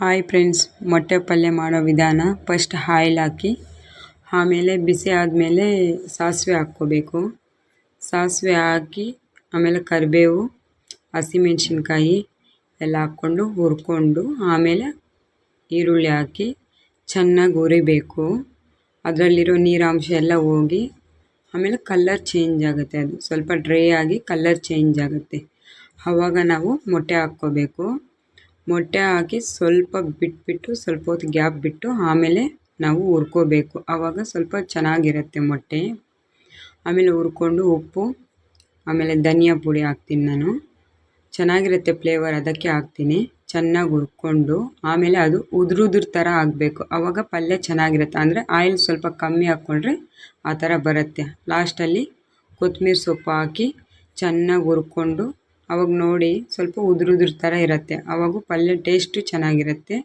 Hi friends, ಮೊಟ್ಟೆ ಪಲ್ಯ ಮಾಡೋ ವಿಧಾನ. ಫಸ್ಟ್ ಆಯಿಲ್ ಹಾಕಿ, ಆಮೇಲೆ ಬಿಸಿ ಆದಮೇಲೆ ಸಾಸಿವೆ ಹಾಕ್ಕೋಬೇಕು. ಸಾಸಿವೆ ಹಾಕಿ, ಆಮೇಲೆ ಕರಿಬೇವು, ಹಸಿಮೆಣ್ಸಿನ್ಕಾಯಿ ಎಲ್ಲ ಹಾಕ್ಕೊಂಡು ಹುರ್ಕೊಂಡು, ಆಮೇಲೆ ಈರುಳ್ಳಿ ಹಾಕಿ ಚೆನ್ನಾಗಿ ಹುರಿಬೇಕು. ಅದರಲ್ಲಿರೋ ನೀರಾಂಶ ಎಲ್ಲ ಹೋಗಿ, ಆಮೇಲೆ ಕಲ್ಲರ್ ಚೇಂಜ್ ಆಗುತ್ತೆ ಅದು. ಸ್ವಲ್ಪ ಡ್ರೈ ಆಗಿ ಕಲ್ಲರ್ ಚೇಂಜ್ ಆಗುತ್ತೆ. ಆವಾಗ ನಾವು ಮೊಟ್ಟೆ ಹಾಕ್ಕೋಬೇಕು. ಮೊಟ್ಟೆ ಹಾಕಿ ಸ್ವಲ್ಪ ಬಿಟ್ಬಿಟ್ಟು, ಸ್ವಲ್ಪ ಹೊತ್ತು ಗ್ಯಾಪ್ ಬಿಟ್ಟು ಆಮೇಲೆ ನಾವು ಹುರ್ಕೋಬೇಕು. ಆವಾಗ ಸ್ವಲ್ಪ ಚೆನ್ನಾಗಿರುತ್ತೆ ಮೊಟ್ಟೆ. ಆಮೇಲೆ ಹುರ್ಕೊಂಡು ಉಪ್ಪು, ಆಮೇಲೆ ಧನಿಯಾ ಪುಡಿ ಹಾಕ್ತೀನಿ ನಾನು. ಚೆನ್ನಾಗಿರುತ್ತೆ ಫ್ಲೇವರ್ ಅದಕ್ಕೆ ಹಾಕ್ತೀನಿ. ಚೆನ್ನಾಗಿ ಹುರ್ಕೊಂಡು, ಆಮೇಲೆ ಅದು ಉದುರು ಉದುರು ಥರ ಆಗಬೇಕು. ಆವಾಗ ಪಲ್ಯ ಚೆನ್ನಾಗಿರುತ್ತೆ. ಅಂದರೆ ಆಯಿಲ್ ಸ್ವಲ್ಪ ಕಮ್ಮಿ ಹಾಕ್ಕೊಂಡ್ರೆ ಆ ಥರ ಬರುತ್ತೆ. ಲಾಸ್ಟಲ್ಲಿ ಕೊತ್ತಂಬರಿ ಸೊಪ್ಪು ಹಾಕಿ ಚೆನ್ನಾಗಿ ಹುರ್ಕೊಂಡು ಅವಾಗ ನೋಡಿ ಸ್ವಲ್ಪ ಉದುರು ಉದುರು ಥರ ಇರುತ್ತೆ. ಆವಾಗೂ ಪಲ್ಯ ಟೇಸ್ಟು ಚೆನ್ನಾಗಿರುತ್ತೆ.